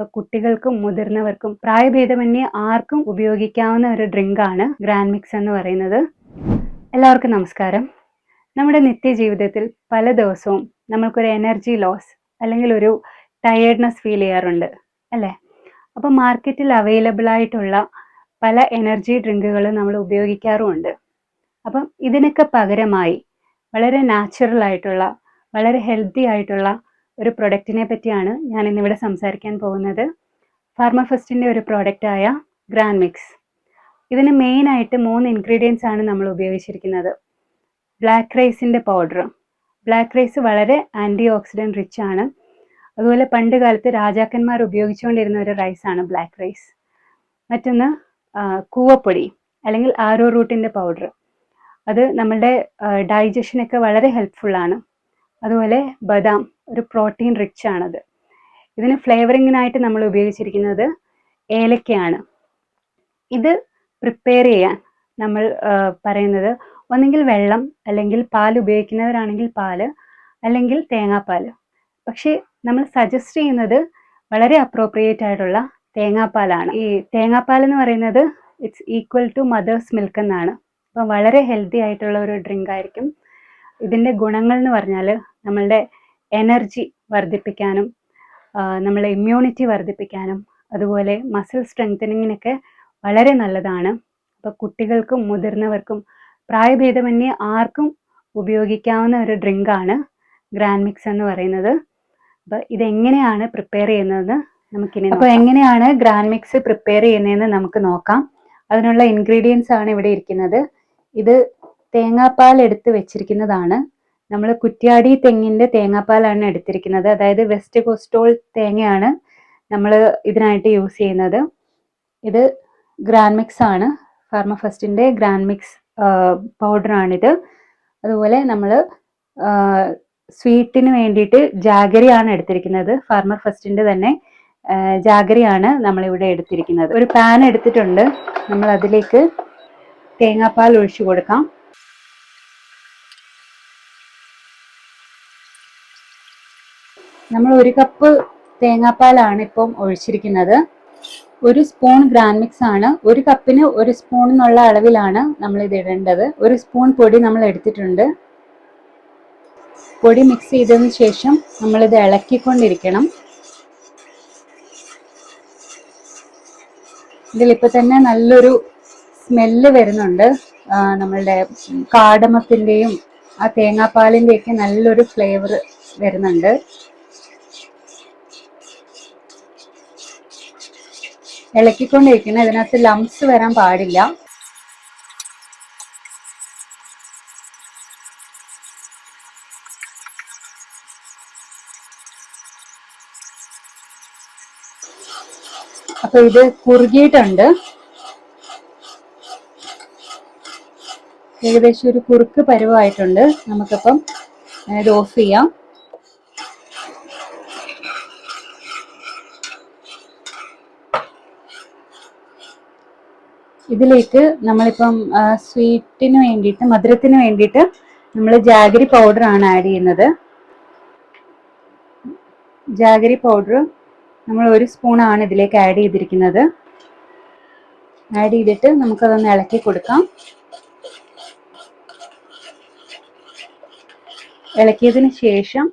ഇപ്പൊ കുട്ടികൾക്കും മുതിർന്നവർക്കും പ്രായഭേദമന്യേ ആർക്കും ഉപയോഗിക്കാവുന്ന ഒരു ഡ്രിങ്ക് ആണ് ഗ്രാൻഡ് മിക്സ് എന്ന് പറയുന്നത്. എല്ലാവർക്കും നമസ്കാരം. നമ്മുടെ നിത്യജീവിതത്തിൽ പല ദിവസവും നമ്മൾക്കൊരു എനർജി ലോസ് അല്ലെങ്കിൽ ഒരു ടയേർഡ്നെസ് ഫീൽ ചെയ്യാറുണ്ട് അല്ലേ? അപ്പോൾ മാർക്കറ്റിൽ അവൈലബിൾ ആയിട്ടുള്ള പല എനർജി ഡ്രിങ്കുകളും നമ്മൾ ഉപയോഗിക്കാറുമുണ്ട്. അപ്പം ഇതിനൊക്കെ പകരമായി വളരെ നാച്ചുറൽ ആയിട്ടുള്ള വളരെ ഹെൽത്തി ആയിട്ടുള്ള ഒരു പ്രൊഡക്റ്റിനെ പറ്റിയാണ് ഞാൻ ഇന്നിവിടെ സംസാരിക്കാൻ പോകുന്നത്. ഫാർമഫസ്റ്റിന്റെ ഒരു പ്രോഡക്റ്റായ ഗ്രാൻഡ് മിക്സ്. ഇതിന് മെയിനായിട്ട് മൂന്ന് ഇൻഗ്രീഡിയൻസ് ആണ് നമ്മൾ ഉപയോഗിച്ചിരിക്കുന്നത്. ബ്ലാക്ക് റൈസിന്റെ പൗഡർ ബ്ലാക്ക് റൈസ് വളരെ ആന്റി ഓക്സിഡന്റ് റിച്ച് ആണ്. അതുപോലെ പണ്ട് കാലത്ത് രാജാക്കന്മാർ ഉപയോഗിച്ചുകൊണ്ടിരുന്ന ഒരു റൈസാണ് ബ്ലാക്ക് റൈസ് മറ്റൊന്ന് കൂവപ്പൊടി അല്ലെങ്കിൽ ആരോ റൂട്ടിന്റെ പൗഡർ അത് നമ്മളുടെ ഡൈജഷനൊക്കെ വളരെ ഹെൽപ്ഫുള്ളാണ് അതുപോലെ ബദാം. ഒരു പ്രോട്ടീൻ റിച്ച് ആണത്. ഇതിന് ഫ്ലേവറിങ്ങിനായിട്ട് നമ്മൾ ഉപയോഗിച്ചിരിക്കുന്നത് ഏലക്കയാണ്. ഇത് പ്രിപ്പയർ ചെയ്യാൻ നമ്മൾ പറയുന്നത് ഒന്നെങ്കിൽ വെള്ളം അല്ലെങ്കിൽ പാൽ ഉപയോഗിക്കുന്നവരാണെങ്കിൽ പാൽ അല്ലെങ്കിൽ തേങ്ങാപ്പാൽ. പക്ഷേ നമ്മൾ സജസ്റ്റ് ചെയ്യുന്നത് വളരെ അപ്രോപ്രിയേറ്റ് ആയിട്ടുള്ള തേങ്ങാപ്പാലാണ്. ഈ തേങ്ങാപ്പാൽ എന്ന് പറയുന്നത് it's equal to mother's milk എന്നാണ്. അപ്പം വളരെ ഹെൽത്തി ആയിട്ടുള്ള ഒരു ഡ്രിങ്ക് ആയിരിക്കും. ഇതിന്റെ ഗുണങ്ങൾ എന്ന് പറഞ്ഞാൽ നമ്മളുടെ എനർജി വർദ്ധിപ്പിക്കാനും നമ്മളെ ഇമ്മ്യൂണിറ്റി വർദ്ധിപ്പിക്കാനും അതുപോലെ മസിൽ സ്ട്രെങ്തനിങ്ങിനൊക്കെ വളരെ നല്ലതാണ്. അപ്പോൾ കുട്ടികൾക്കും മുതിർന്നവർക്കും പ്രായഭേദമന്യേ ആർക്കും ഉപയോഗിക്കാവുന്ന ഒരു ഡ്രിങ്കാണ് ഗ്രാൻഡ് മിക്സ് എന്ന് പറയുന്നത്. അപ്പോൾ ഇതെങ്ങനെയാണ് പ്രിപ്പയർ ചെയ്യുന്നതെന്ന് നമുക്കിനി അപ്പോൾ എങ്ങനെയാണ് ഗ്രാൻഡ് മിക്സ് പ്രിപ്പയർ ചെയ്യുന്നതെന്ന് നമുക്ക് നോക്കാം. അതിനുള്ള ഇൻഗ്രീഡിയൻസ് ആണ് ഇവിടെ ഇരിക്കുന്നത്. ഇത് തേങ്ങാപ്പാൽ എടുത്ത് വെച്ചിരിക്കുന്നതാണ്. നമ്മൾ കുറ്റ്യാടി തെങ്ങിന്റെ തേങ്ങാപ്പാലാണ് എടുത്തിരിക്കുന്നത്. അതായത് വെസ്റ്റ് കോസ്റ്റോൾ തേങ്ങയാണ് നമ്മൾ ഇതിനായിട്ട് യൂസ് ചെയ്യുന്നത്. ഇത് ഗ്രാൻഡ് മിക്സ് ആണ്. ഫാർമഫസ്റ്റിന്റെ ഗ്രാൻഡ് മിക്സ് പൗഡറാണിത് അതുപോലെ നമ്മൾ സ്വീറ്റിന് വേണ്ടിയിട്ട് ജാഗരിയാണ് എടുത്തിരിക്കുന്നത്. ഫാർമർ ഫസ്റ്റിന്റെ തന്നെ ജാഗരിയാണ് നമ്മളിവിടെ എടുത്തിരിക്കുന്നത്. ഒരു പാൻ എടുത്തിട്ടുണ്ട്. നമ്മൾ അതിലേക്ക് തേങ്ങാപ്പാൽ ഒഴിച്ചു കൊടുക്കാം. നമ്മൾ ഒരു കപ്പ് തേങ്ങാപ്പാലാണ് ഇപ്പം ഒഴിച്ചിരിക്കുന്നത്. ഒരു സ്പൂൺ ഗ്രാൻഡ് മിക്സ് ആണ്. ഒരു കപ്പിന് ഒരു സ്പൂൺ എന്നുള്ള അളവിലാണ് നമ്മൾ ഇത് ഇടേണ്ടത്. ഒരു സ്പൂൺ പൊടി നമ്മൾ എടുത്തിട്ടുണ്ട്. പൊടി മിക്സ് ചെയ്തതിന് ശേഷം നമ്മളിത് ഇളക്കിക്കൊണ്ടിരിക്കണം. ഇതിലിപ്പോൾ തന്നെ നല്ലൊരു സ്മെല്ല് വരുന്നുണ്ട്. നമ്മളുടെ കാടമത്തിന്റെയും ആ തേങ്ങാപ്പാലിന്റെയൊക്കെ നല്ലൊരു ഫ്ലേവർ വരുന്നുണ്ട്. ഇളക്കിക്കൊണ്ടിരിക്കണം ഇതിനകത്ത് ലംസ് വരാൻ പാടില്ല. അപ്പൊ ഇത് കുറുകിയിട്ടുണ്ട്. ഏകദേശം ഒരു കുറുക്ക് പരുവായിട്ടുണ്ട്. നമുക്കിപ്പം ഇത് ഓഫ് ചെയ്യാം. ഇതിലേക്ക് നമ്മളിപ്പം സ്വീറ്റിന് വേണ്ടിയിട്ട് മധുരത്തിന് വേണ്ടിയിട്ട് നമ്മൾ ജാഗരി പൗഡർ ആണ് ആഡ് ചെയ്യുന്നത്. ജാഗരി പൗഡർ നമ്മൾ ഒരു സ്പൂൺ ആണ് ഇതിലേക്ക് ആഡ് ചെയ്തിരിക്കുന്നത്. ആഡ് ചെയ്തിട്ട് നമുക്കതൊന്ന് ഇളക്കി കൊടുക്കാം. ഇളക്കിയതിന് ശേഷം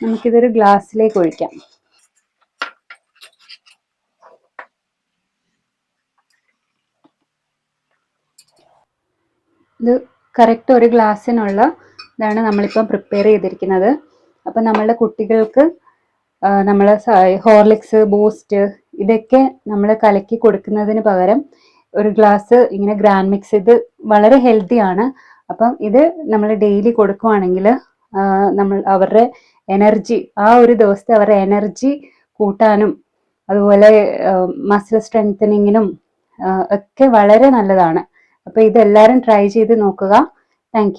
നമുക്കിതൊരു ഗ്ലാസ്സിലേക്ക് ഒഴിക്കാം. ഇത് കറക്റ്റ് ഒരു ഗ്ലാസ്സിനുള്ള ഇതാണ് നമ്മളിപ്പം പ്രിപ്പയർ ചെയ്തിരിക്കുന്നത്. അപ്പം നമ്മളുടെ കുട്ടികൾക്ക് നമ്മൾ ഹോർലിക്സ് ബൂസ്റ്റ് ഇതൊക്കെ നമ്മൾ കലക്കി കൊടുക്കുന്നതിന് പകരം ഒരു ഗ്ലാസ് ഇങ്ങനെ ഗ്രാൻഡ് മിക്സ് ഇത് വളരെ ഹെൽത്തിയാണ് അപ്പം ഇത് നമ്മൾ ഡെയിലി കൊടുക്കുവാണെങ്കിൽ നമ്മൾ അവരുടെ എനർജി ആ ഒരു ദിവസത്തെ അവരുടെ എനർജി കൂട്ടാനും അതുപോലെ മസിൽ സ്ട്രെങ്തനിങ്ങിനും ഒക്കെ വളരെ നല്ലതാണ്. അപ്പോൾ ഇതെല്ലാവരും ട്രൈ ചെയ്ത് നോക്കുക. താങ്ക്